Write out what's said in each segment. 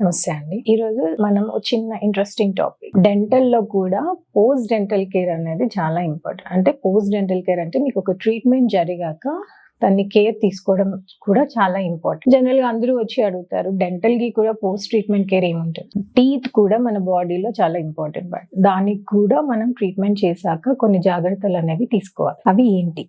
నమస్తే అండి. ఈ రోజు మనం చిన్న ఇంట్రెస్టింగ్ టాపిక్ డెంటల్లో కూడా పోస్ట్ డెంటల్ కేర్ అనేది చాలా ఇంపార్టెంట్ అంటే పోస్ట్ డెంటల్ కేర్ అంటే మీకు ఒక ట్రీట్మెంట్ జరిగాక దాన్ని కేర్ తీసుకోవడం కూడా చాలా ఇంపార్టెంట్ జనరల్గా అందరూ వచ్చి అడుగుతారు డెంటల్కి కూడా పోస్ట్ ట్రీట్మెంట్ కేర్ ఏముంటుంది? టీత్ కూడా మన బాడీలో చాలా ఇంపార్టెంట్ బట్ దానికి కూడా మనం ట్రీట్మెంట్ చేశాక కొన్ని జాగ్రత్తలు అనేవి తీసుకోవాలి. అవి ఏంటి?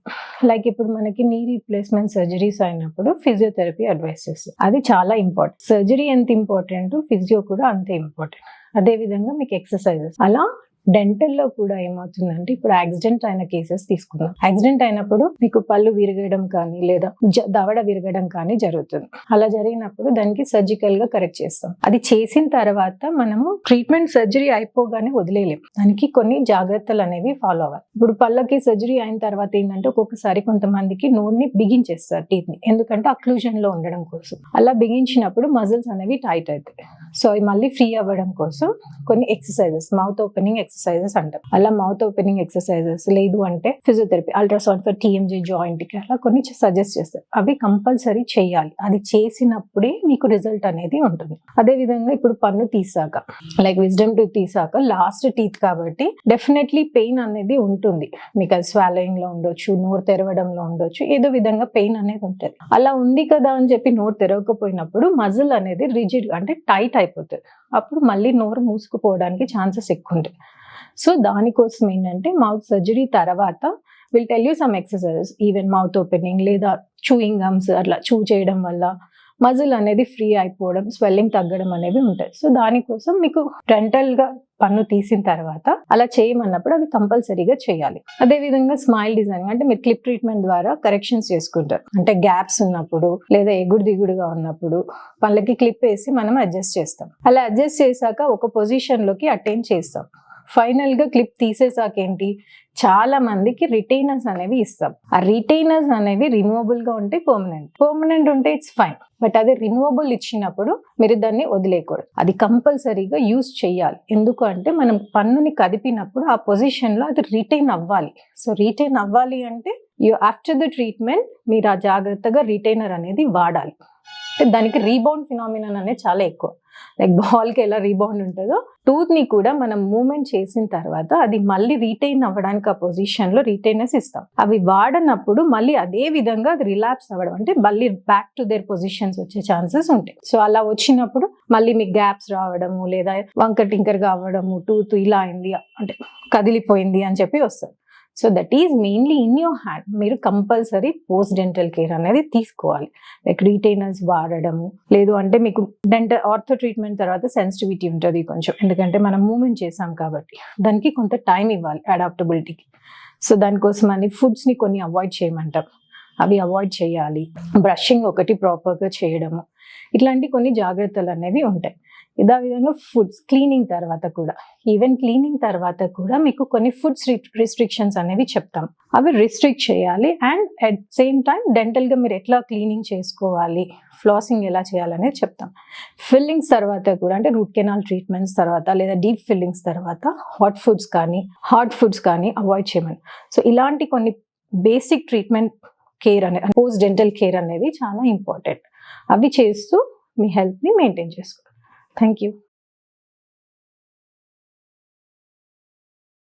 లైక్ ఇప్పుడు మనకి నీ రీప్లేస్మెంట్ సర్జరీస్ అయినప్పుడు ఫిజియోథెరపీ అడ్వైస్ చేస్తుంది. అది చాలా ఇంపార్టెంట్ సర్జరీ ఎంత ఇంపార్టెంట్ ఫిజియో కూడా అంతే ఇంపార్టెంట్ అదే విధంగా మీకు ఎక్సర్సైజెస్ అలా డెంటల్లో కూడా ఏమవుతుందంటే ఇప్పుడు యాక్సిడెంట్ అయిన కేసెస్ తీసుకుందాం. యాక్సిడెంట్ అయినప్పుడు మీకు పళ్ళు విరగడం కానీ లేదా దవడ విరగడం కానీ జరుగుతుంది. అలా జరిగినప్పుడు దానికి సర్జికల్గా కరెక్ట్ చేస్తాం. అది చేసిన తర్వాత మనము ట్రీట్మెంట్ సర్జరీ అయిపోగానే వదిలేయలేం. దానికి కొన్ని జాగ్రత్తలు అనేవి ఫాలో అవ్వాలి. ఇప్పుడు పళ్ళకి సర్జరీ అయిన తర్వాత ఏంటంటే ఒక్కొక్కసారి కొంతమందికి నోరుని బిగించేస్తారు టీత్ని. ఎందుకంటే అక్లూజన్లో ఉండడం కోసం. అలా బిగించినప్పుడు మజిల్స్ అనేవి టైట్ అవుతాయి. సో అవి మళ్ళీ ఫ్రీ అవ్వడం కోసం కొన్ని ఎక్సర్సైజెస్ మౌత్ ఓపెనింగ్ ఎక్సర్సైజెస్ అంటారు. అలా మౌత్ ఓపెనింగ్ ఎక్సర్సైజెస్ లేదు అంటే ఫిజియోథెరపీ అల్ట్రాసౌండ్ ఫర్ టీఎంజీ జాయింట్కి అలా కొన్ని సజెస్ట్ చేస్తారు. అవి కంపల్సరీ చేయాలి. అది చేసినప్పుడే మీకు రిజల్ట్ అనేది ఉంటుంది. అదే విధంగా ఇప్పుడు పన్ను తీసాక లైక్ విజ్డమ్ టూత్ తీసాక లాస్ట్ టీత్ కాబట్టి డెఫినెట్లీ పెయిన్ అనేది ఉంటుంది. మీకు అది స్వాలయింగ్లో ఉండొచ్చు నోరు తెరవడంలో ఉండొచ్చు ఏదో విధంగా పెయిన్ అనేది ఉంటుంది. అలా ఉంది కదా అని చెప్పి నోరు తెరవకపోయినప్పుడు మజిల్ అనేది రిజిడ్ అంటే టైట్ అయిపోతుంది. అప్పుడు మళ్ళీ నోరు మూసుకుపోవడానికి ఛాన్సెస్ ఎక్కువ ఉంటాయి. సో దానికోసం ఏంటంటే మౌత్ సర్జరీ తర్వాత will tell you some exercises even mouth opening లేదా చూయింగ్ గమ్స్ అట్లా చూ చేయడం వల్ల మజిల్ అనేది ఫ్రీ అయిపోవడం స్వెల్లింగ్ తగ్గడం అనేవి ఉంటాయి. సో దానికోసం మీకు డెంటల్గా పన్ను తీసిన తర్వాత అలా చేయమన్నప్పుడు అవి కంపల్సరీగా చేయాలి. అదే విధంగా స్మైల్ డిజైన్ అంటే మీరు క్లిప్ ట్రీట్మెంట్ ద్వారా కరెక్షన్స్ చేసుకుంటారు. అంటే గ్యాప్స్ ఉన్నప్పుడు లేదా ఎగుడు దిగుడుగా ఉన్నప్పుడు పళ్ళకి క్లిప్ వేసి మనం అడ్జస్ట్ చేస్తాం. అలా అడ్జస్ట్ చేశాక ఒక పొజిషన్లోకి చేస్తాం. ఫైనల్గా క్లిప్ తీసేసాకేంటి? చాలా మందికి రిటైనర్స్ అనేవి ఇస్తాం. ఆ రిటైనర్స్ అనేవి రిమూవబుల్గా ఉంటే పర్మనెంట్ పర్మనెంట్ ఉంటే ఇట్స్ ఫైన్ బట్ అది రిమూవబుల్ ఇచ్చినప్పుడు మీరు దాన్ని వదిలేయకూడదు. అది కంపల్సరీగా యూస్ చేయాలి. ఎందుకు అంటే మనం పన్నుని కదిపినప్పుడు ఆ పొజిషన్లో అది రిటైన్ అవ్వాలి. సో రిటైన్ అవ్వాలి అంటే యూ ఆఫ్టర్ ద ట్రీట్మెంట్ మీరు ఆ జాగ్రత్తగా రిటైనర్ అనేది వాడాలి. అంటే దానికి రీబౌండ్ ఫినామినన్ అనేది చాలా ఎక్కువ. లైక్ బాల్కి ఎలా రీబౌండ్ ఉంటుందో టూత్ని కూడా మనం మూమెంట్ చేసిన తర్వాత అది మళ్ళీ రీటైన్ అవ్వడానికి ఆ పొజిషన్లో రీటైనర్స్ ఇస్తాం. అవి వాడనప్పుడు మళ్ళీ అదే విధంగా అది రిలాప్స్ అవ్వడం అంటే మళ్ళీ బ్యాక్ టు దేర్ పొజిషన్స్ వచ్చే ఛాన్సెస్ ఉంటాయి. సో అలా వచ్చినప్పుడు మళ్ళీ మీకు గ్యాప్స్ రావడము లేదా వంక టింకర్ అవ్వడము టూత్ ఇలా అయింది అంటే కదిలిపోయింది అని చెప్పి వస్తుంది. So that is mainly in your hand. మీరు కంపల్సరీ పోస్ట్ డెంటల్ కేర్ అనేది తీసుకోవాలి. లైక్ రీటైనర్స్ వాడడము లేదు అంటే మీకు డెంటల్ ఆర్థో ట్రీట్మెంట్ తర్వాత సెన్సిటివిటీ ఉంటుంది కొంచెం. ఎందుకంటే మనం మూమెంట్ చేసాం కాబట్టి దానికి కొంత టైం ఇవ్వాలి అడాప్టబిలిటీకి. సో దానికోసం అని ఫుడ్స్ని కొన్ని అవాయిడ్ చేయమంటాం. అవి అవాయిడ్ చేయాలి. బ్రషింగ్ ఒకటి ప్రాపర్గా చేయడము. ఇట్లాంటి కొన్ని జాగ్రత్తలు అనేవి ఉంటాయి. ఇదే విధంగా ఫుడ్స్ క్లీనింగ్ తర్వాత కూడా. ఈవెన్ క్లీనింగ్ తర్వాత కూడా మీకు కొన్ని ఫుడ్స్ రిస్ట్రిక్షన్స్ అనేవి చెప్తాం. అవి రిస్ట్రిక్ట్ చేయాలి అండ్ అట్ సేమ్ టైం డెంటల్గా మీరు ఎట్లా క్లీనింగ్ చేసుకోవాలి ఫ్లాసింగ్ ఎలా చేయాలనేది చెప్తాం. ఫిల్లింగ్స్ తర్వాత కూడా అంటే రూట్ కెనాల్ ట్రీట్మెంట్స్ తర్వాత లేదా డీప్ ఫిల్లింగ్స్ తర్వాత హాట్ ఫుడ్స్ కానీ హాట్ ఫుడ్స్ కానీ అవాయిడ్ చేయమని. సో ఇలాంటి కొన్ని బేసిక్ ట్రీట్మెంట్ కేర్ అనేది పోస్ట్ డెంటల్ కేర్ అనేది చాలా ఇంపార్టెంట్ అవి చేస్తూ మీ హెల్త్ని మెయింటైన్ చేసుకోవాలి థ్యాంక్ యూ